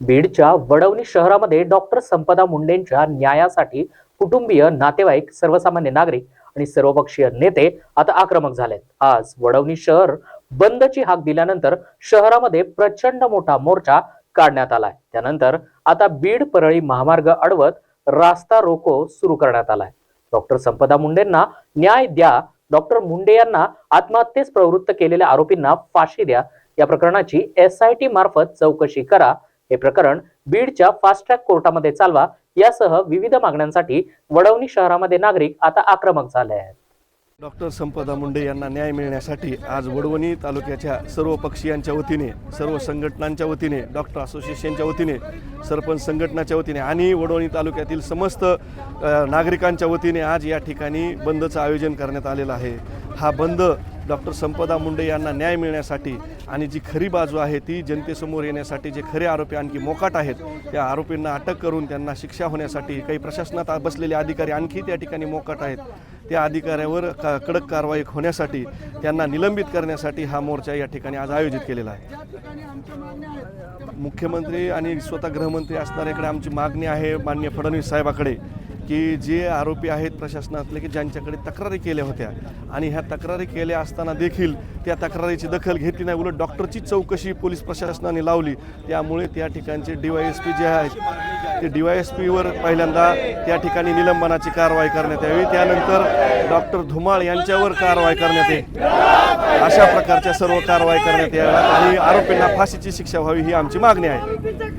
बीडच्या वडवणी शहरामध्ये डॉक्टर संपदा मुंडेंच्या न्यायासाठी कुटुंबीय नातेवाईक सर्वसामान्य नागरिक आणि सर्वपक्षीय नेते आता आक्रमक झालेत. आज वडवणी शहर बंदची हाक दिल्यानंतर शहरामध्ये प्रचंड मोठा मोर्चा काढण्यात आलाय. त्यानंतर आता बीड परळी महामार्ग अडवत रास्ता रोको सुरू करण्यात आलाय. डॉक्टर संपदा मुंडेंना न्याय द्या डॉक्टर मुंडे यांना आत्महत्येस प्रवृत्त केलेल्या आरोपींना फाशी द्या या प्रकरणाची एस आय टी मार्फत चौकशी करा हे प्रकरण बीडच्या फास्ट ट्रॅक कोर्टामध्ये चालवा यासह विविध मागण्यांसाठी वडवणी शहरामध्ये नागरिक आता आक्रमक झाले आहेत. डॉक्टर संपदा मुंडे यांना न्याय मिळण्यासाठी आज वडवणी तालुक्याच्या सर्व पक्षीयांच्या वतीने सर्व संघटनांच्या वतीने डॉक्टर असोसिएशनच्या वतीने सरपंच संघटनाच्या वतीने आणि वडवणी तालुक्यातील समस्त नागरिकांच्या वतीने आज या ठिकाणी बंदचं आयोजन करण्यात आलेलं आहे. हा बंद डॉक्टर संपदा मुंडे यांना न्याय मिळण्यासाठी आणि जी खरी बाजू आहे ती जनतेसमोर येण्यासाठी जे खरे आरोपी आणखी मोकाट आहेत त्या आरोपींना अटक करून त्यांना शिक्षा होण्यासाठी काही प्रशासनात बसलेले अधिकारी आणखी त्या ठिकाणी मोकाट आहेत. त्या अधिकाऱ्यावर का कडक कारवाई होण्यासाठी त्यांना निलंबित करण्यासाठी हा मोर्चा या ठिकाणी आज आयोजित केलेला आहे. मुख्यमंत्री आणि स्वतः गृहमंत्री असणाऱ्याकडे आमची मागणी आहे माननीय फडणवीस साहेबाकडे. की जे आरोपी आहेत प्रशासनातले की ज्यांच्याकडे तक्रारी केल्या होत्या आणि ह्या तक्रारी केल्या असताना देखील त्या तक्रारीची दखल घेतली नाही. उलट डॉक्टरची चौकशी पोलीस प्रशासनाने लावली. त्यामुळे त्या ठिकाणचे डी वाय एस पी जे आहेत ते डी वाय एस पीवर पहिल्यांदा त्या ठिकाणी निलंबनाची कारवाई करण्यात यावी. त्यानंतर डॉक्टर धुमाळ यांच्यावर कारवाई करण्यात येईल. अशा प्रकारच्या सर्व कारवाई करण्यात याव्यात आणि आरोपींना फाशीची शिक्षा व्हावी ही आमची मागणी आहे.